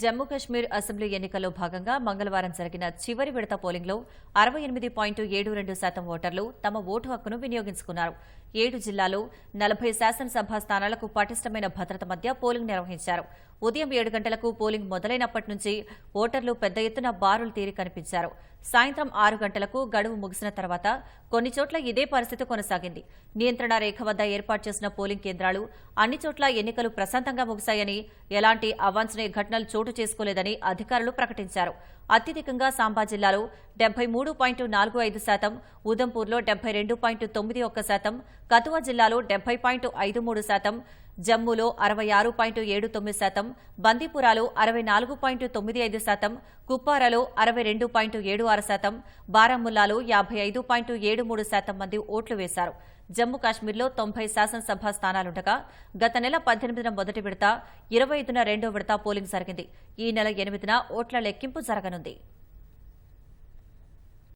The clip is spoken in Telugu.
జమ్మూ కశ్మీర్ అసెంబ్లీ ఎన్నికల్లో భాగంగా మంగళవారం జరిగిన చివరి విడత పోలింగ్లో అరవై ఎనిమిది పాయింట్ ఏడు రెండు శాతం ఓటర్లు తమ ఓటు హక్కును వినియోగించుకున్నారు. ఏడు జిల్లాలో నలభై శాసనసభ స్థానాలకు పటిష్టమైన భద్రత మధ్య పోలింగ్ నిర్వహించారు. ఉదయం ఏడు గంటలకు పోలింగ్ మొదలైనప్పటి నుంచి ఓటర్లు పెద్ద ఎత్తున బారులు తీరి కనిపించారు. సాయంత్రం ఆరు గంటలకు గడువు ముగిసిన తర్వాత కొన్ని చోట్ల ఇదే పరిస్థితి కొనసాగింది. నియంత్రణ రేఖ వద్ద ఏర్పాటు చేసిన పోలింగ్ కేంద్రాలు అన్ని చోట్ల ఎన్నికలు ప్రశాంతంగా ముగిశాయని ఎలాంటి అవాంఛనీయ ఘటనలు చోటు చేసుకోలేదని అధికారులు ప్రకటించారు. అత్యధికంగా సాంబా జిల్లాలో డెబ్బై మూడు పాయింట్ నాలుగు ఐదు శాతం ఉదంపూర్లో డెబ్బై రెండు పాయింట్ తొమ్మిది ఒక్క శాతం కతువా జిల్లాలో డెబ్బై పాయింట్ ఐదు మూడు శాతం జమ్మూలో అరవై ఆరు పాయింట్ ఏడు తొమ్మిది శాతం బందీపురాలో అరవై నాలుగు పాయింట్ తొమ్మిది ఐదు శాతం కుప్పారలో అరవై రెండు పాయింట్ ఏడు ఆరు శాతం బారాముల్లాలో యాభై ఐదు పాయింట్ ఏడు మూడు శాతం మంది ఓట్లు వేశారు. జమ్మూ కాశ్మీర్లో తొంభై శాసనసభ స్థానాలుండగా గత నెల పద్దెనిమిదిన మొదటి విడత ఇరవై ఐదున రెండో విడత పోలింగ్ జరిగింది. ఈ నెల ఎనిమిదిన ఓట్ల లెక్కింపు జరగనుంది.